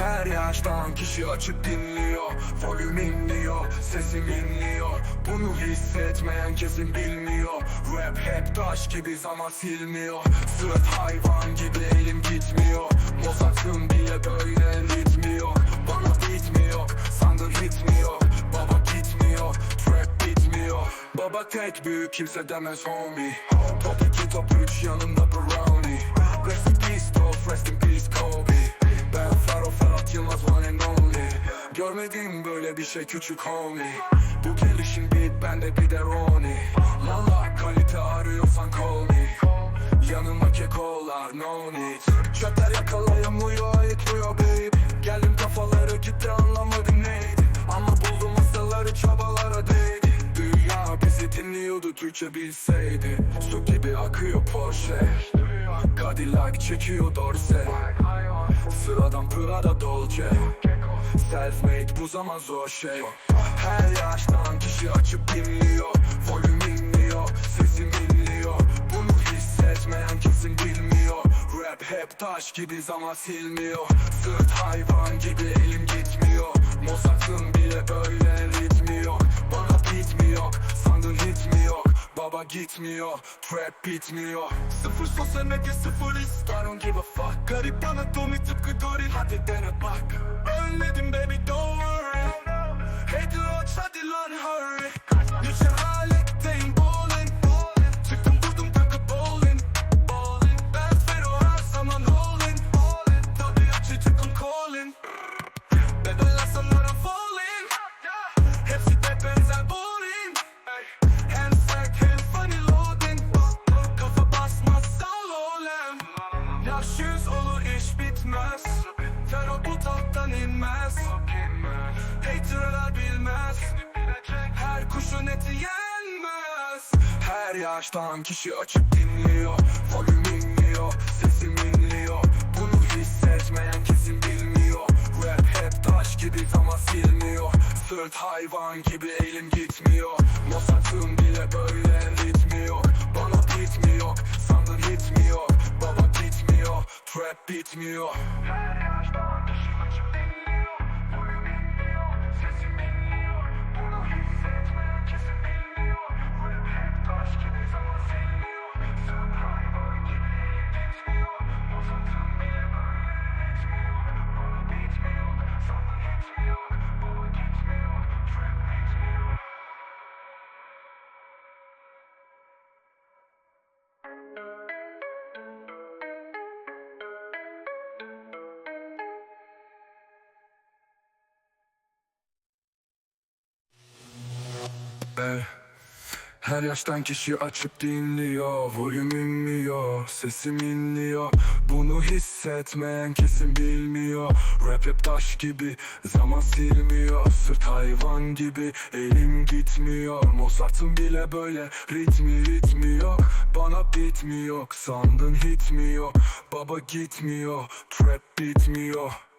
Her yaştan kişi açıp dinliyor. Volüm inliyor, sesim inliyor. Bunu hissetmeyen kesin bilmiyor. Rap hep taş gibi zaman silmiyor. Sırt hayvan gibi elim gitmiyor. Mozart'ın bile böyle ritmi yok Bana bitmiyor, sandın ritmiyor. Baba gitmiyor, trap bitmiyor. Baba tek büyük kimse demez homie. Top 2 top 3 yanında brownie. Rest in peace Dolph, rest in peace Kobe Görmediğim böyle bir şey küçük homie. Bu gelişin beat bende bir de Ronnie Lala kalite arıyorsan call me. Yanıma kekolar no need. Çöpler yakalayamıyor ayıtmıyor babe. Geldim kafaları gitti anlamadım neydi Ama buldum masaları çabalara değdi. Dünya bizi dinliyordu Türkçe bilseydi. Su gibi akıyor Porsche. Cadillac çekiyor dorse. Sıradan Prada Dolce Self-made bu zaman zor şey. Her yaştan kişi açıp dinliyor. Volüm inliyor, sesim inliyor Bunu hissetmeyen kesin bilmiyor. Rap hep taş gibi zaman silmiyor. Sırt hayvan gibi elim gitmiyor. Mozart'ın bile böyle gitmiyor, trap bitmiyor Sıfır sosyal medya sıfır is I don't give a fuck. Garip anatomi tıpkı Dory Hadi dene bak Ölmedim baby don't Tahttan inmez. Haterlar bilmez. Her kuşun eti yenmez. Her yaştan kişi açıp dinliyor. Volüm inliyor, sesim inliyor. Bunu hissetmeyen kesin bilmiyor. Rap hep taş gibi ama silmiyor. Sırt hayvan gibi elim gitmiyor. Mozart'ın bile böyle ritmi yok Bana bitmiyor, sandın hit mi yok Baba gitmiyor, trap bitmiyor Her yaştan kişi açıp dinliyor Volüm inmiyor, sesim inliyor. Bunu hissetmeyen kesin bilmiyor. Rap hep taş gibi, zaman silmiyor. Sırt hayvan gibi, elim gitmiyor. Mozart'ın bile böyle ritmi ritmi yok. Bana bitmi yok, sandın hit mi yok? Baba gitmiyor, trap bitmiyor